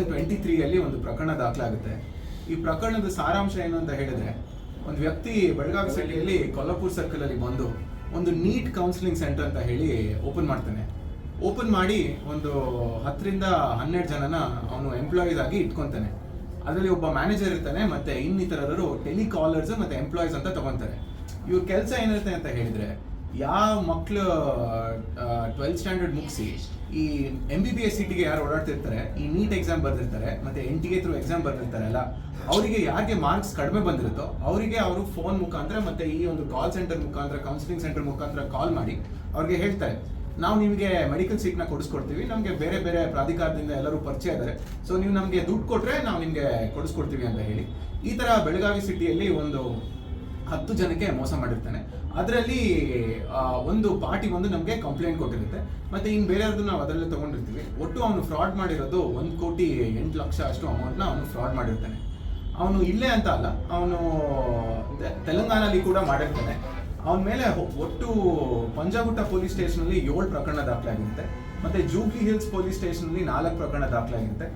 Thousand twenty ತ್ರೀಯಲ್ಲಿ ಒಂದು ಪ್ರಕರಣ ದಾಖಲಾಗುತ್ತೆ. ಈ ಪ್ರಕರಣದ ಸಾರಾಂಶ ಏನು ಅಂತ ಹೇಳಿದ್ರೆ, ಒಂದು ವ್ಯಕ್ತಿ ಬೆಳಗಾವಿ ಸಿಟಿಯಲ್ಲಿ ಕೊಲ್ಲಾಪುರ್ ಸರ್ಕಲ್ ಅಲ್ಲಿ ಬಂದು ಒಂದು ನೀಟ್ ಕೌನ್ಸಿಲಿಂಗ್ ಸೆಂಟರ್ ಅಂತ ಹೇಳಿ ಓಪನ್ ಮಾಡ್ತಾನೆ. ಓಪನ್ ಮಾಡಿ ಒಂದು ಹತ್ತರಿಂದ ಹನ್ನೆರಡು ಜನನ ಅವನು ಎಂಪ್ಲಾಯೀಸ್ ಆಗಿ ಇಟ್ಕೊಂತಾನೆ ಅದರಲ್ಲಿ ಒಬ್ಬ ಮ್ಯಾನೇಜರ್ ಇರ್ತಾನೆ, ಮತ್ತೆ ಇನ್ನಿತರರು ಟೆಲಿಕಾಲರ್ಸ್ ಮತ್ತೆ ಎಂಪ್ಲಾಯೀಸ್ ಅಂತ ತಗೊಂತಾರೆ ಇವ್ರ ಕೆಲಸ ಏನಿರುತ್ತೆ ಅಂತ ಹೇಳಿದ್ರೆ ಯಾವ ಮಕ್ಕಳು ಟ್ವೆಲ್ತ್ ಸ್ಟ್ಯಾಂಡರ್ಡ್ ಮುಗಿಸಿ, ಈ ಎಂ ಬಿ ಬಿ ಎಸ್ ಸಿಟಿಗೆ ಯಾರು ಓಡಾಡ್ತಿರ್ತಾರೆ, ಈ ನೀಟ್ ಎಕ್ಸಾಮ್ ಬರ್ದಿರ್ತಾರೆ, ಮತ್ತೆ N T A through exam ಬರ್ದಿರ್ತಾರಲ್ಲ, ಅವರಿಗೆ ಯಾರಿಗೆ ಮಾರ್ಕ್ಸ್ ಕಡಿಮೆ ಬಂದಿರುತ್ತೋ, ಅವರಿಗೆ ಅವರು ಫೋನ್ ಮುಖಾಂತರ ಮತ್ತೆ ಈ ಒಂದು ಕಾಲ್ ಸೆಂಟರ್ ಮುಖಾಂತರ ಕೌನ್ಸಿಲಿಂಗ್ ಸೆಂಟರ್ ಮುಖಾಂತರ ಕಾಲ್ ಮಾಡಿ ಅವ್ರಿಗೆ ಹೇಳ್ತಾರೆ. ನಾವು ನಿಮಗೆ ಮೆಡಿಕಲ್ ಸೀಟ್ನ ಕೊಡಿಸ್ಕೊಡ್ತೀವಿ, ನಮಗೆ ಬೇರೆ ಬೇರೆ ಪ್ರಾಧಿಕಾರದಿಂದ ಎಲ್ಲರೂ ಪರಿಚಯ ಇದ್ದಾರೆ ಸೊ ನೀವು ನಮಗೆ ದುಡ್ಡು ಕೊಟ್ಟರೆ ನಾವು ನಿಮಗೆ ಕೊಡಿಸ್ಕೊಡ್ತೀವಿ ಅಂತ ಹೇಳಿ. ಈ ಥರ ಬೆಳಗಾವಿ ಸಿಟಿಯಲ್ಲಿ ಒಂದು ಹತ್ತು ಜನಕ್ಕೆ ಮೋಸ ಮಾಡಿರ್ತಾನೆ. ಅದರಲ್ಲಿ ಒಂದು ಪಾರ್ಟಿ ಒಂದು ನಮಗೆ ಕಂಪ್ಲೇಂಟ್ ಕೊಟ್ಟಿರುತ್ತೆ. ಮತ್ತೆ ಇನ್ನು ಬೇರೆಯವ್ರದ್ದು ನಾವು ಅದರಲ್ಲೇ ತೊಗೊಂಡಿರ್ತೀವಿ. ಒಟ್ಟು ಅವನು ಫ್ರಾಡ್ ಮಾಡಿರೋದು ಒಂದು ಕೋಟಿ ಎಂಟು ಲಕ್ಷ ಅಷ್ಟು ಅಮೌಂಟ್ನ ಅವನು ಫ್ರಾಡ್ ಮಾಡಿರ್ತಾನೆ. ಅವನು ಇಲ್ಲೇ ಅಂತ ಅಲ್ಲ, ಅವನು ತೆಲಂಗಾಣಲ್ಲಿ ಕೂಡ ಮಾಡಿರ್ತಾನೆ. ಅವನ ಮೇಲೆ ಒಟ್ಟು ಪಂಜಾಗುಟ್ಟ ಪೊಲೀಸ್ ಸ್ಟೇಷನಲ್ಲಿ ಏಳು ಪ್ರಕರಣ ದಾಖಲಾಗಿರುತ್ತೆ. ಮತ್ತೆ ಜೂಬ್ಲಿ ಹಿಲ್ಸ್ ಪೊಲೀಸ್ ಸ್ಟೇಷನಲ್ಲಿ ನಾಲ್ಕು ಪ್ರಕರಣ ದಾಖಲಾಗಿರುತ್ತೆ.